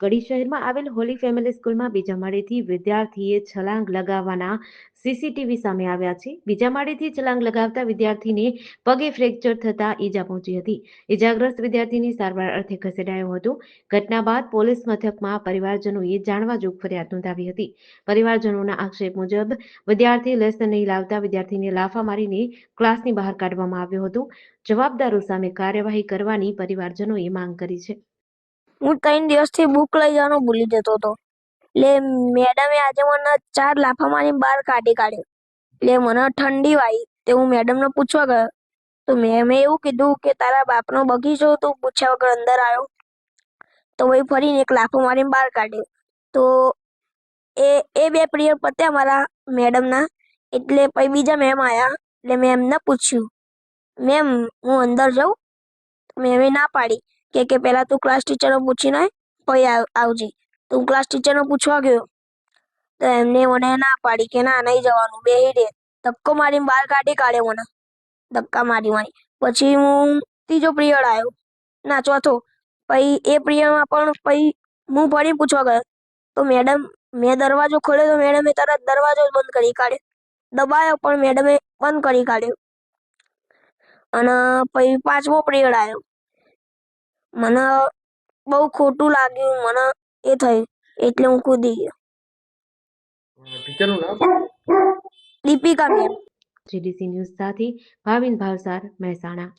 કડી શહેરમાં આવેલ હોલી ફેમિલી સ્કૂલમાં બીજા માળેથી વિદ્યાર્થીએ છલાંગ લગાવવાના સીસીટીવી સામે આવ્યા છે. બીજા માળેથી છલાંગ લગાવતા વિદ્યાર્થીને પગે ફ્રેક્ચર થતા ઈજા પહોંચી હતી. ઈજાગ્રસ્ત વિદ્યાર્થીની સારવાર અર્થે ખસેડાયો હતો. ઘટના બાદ પોલીસ મથકમાં પરિવારજનોએ જાણવા જોગ ફરિયાદ નોંધાવી હતી. પરિવારજનોના આક્ષેપ મુજબ વિદ્યાર્થી લેસન નહીં લાવતા વિદ્યાર્થીને લાફા મારીને ક્લાસની બહાર કાઢવામાં આવ્યો હતો. જવાબદારો સામે કાર્યવાહી કરવાની પરિવારજનોએ માંગ કરી છે. હું ત્રણ દિવસથી બુક લઈ જવાનું ભૂલી જતો હતો. એટલે મેડમે આજે મને ચાર લાફા મારી બહાર કાઢી કાઢ્યો. એટલે મને ઠંડી વાઈ તે હું મેડમને પૂછવા ગયો. તો મેમે એવું કીધું કે તારા બાપનો બગીચો તું પૂછ્યા વગર અંદર આવ્યો. તો ભાઈ ફરીને એક લાફો મારીને બહાર કાઢ્યો. તો એ એ બે પ્રિયર પત્યા મારા મેડમના એટલે પછી બીજા મેમ આવ્યા એટલે મેં એમને પૂછ્યું. મેમ હું અંદર જાઉં? મેમે ના પાડી. કે કે પહેલાં તું ક્લાસ ટીચરને પૂછીને ને પછી આવજે. તો હું ક્લાસ ટીચરને પૂછવા ગયો, તો એમને મને ના પાડી કે, ના, નહીં જવાનું બે રે. ધક્કો મારીને બહાર કાઢી કાઢ્યો મને. ધક્કા મારી મારી. પછી હું ત્રીજો પિરિયડ આવ્યો ના, ચોથો. પછી એ પિરિયડમાં પણ પછી હું ફરી પૂછવા ગયો. તો મેડમ, મેં દરવાજો ખોલ્યો તો મેડમે તરત દરવાજો બંધ કરી કાઢ્યો. દબાયો, પણ મેડમે બંધ કરી કાઢ્યો. અને પછી પાંચમો પિરિયડ આવ્યો મને બહુ ખોટું લાગ્યું મને એ થયું એટલે હું કૂદી ગયો. ટીચરનું નામ? દીપિકા મેમ. જીડીસી ન્યૂઝ સાથે ભાવિન ભાવસાર મહેસાણા.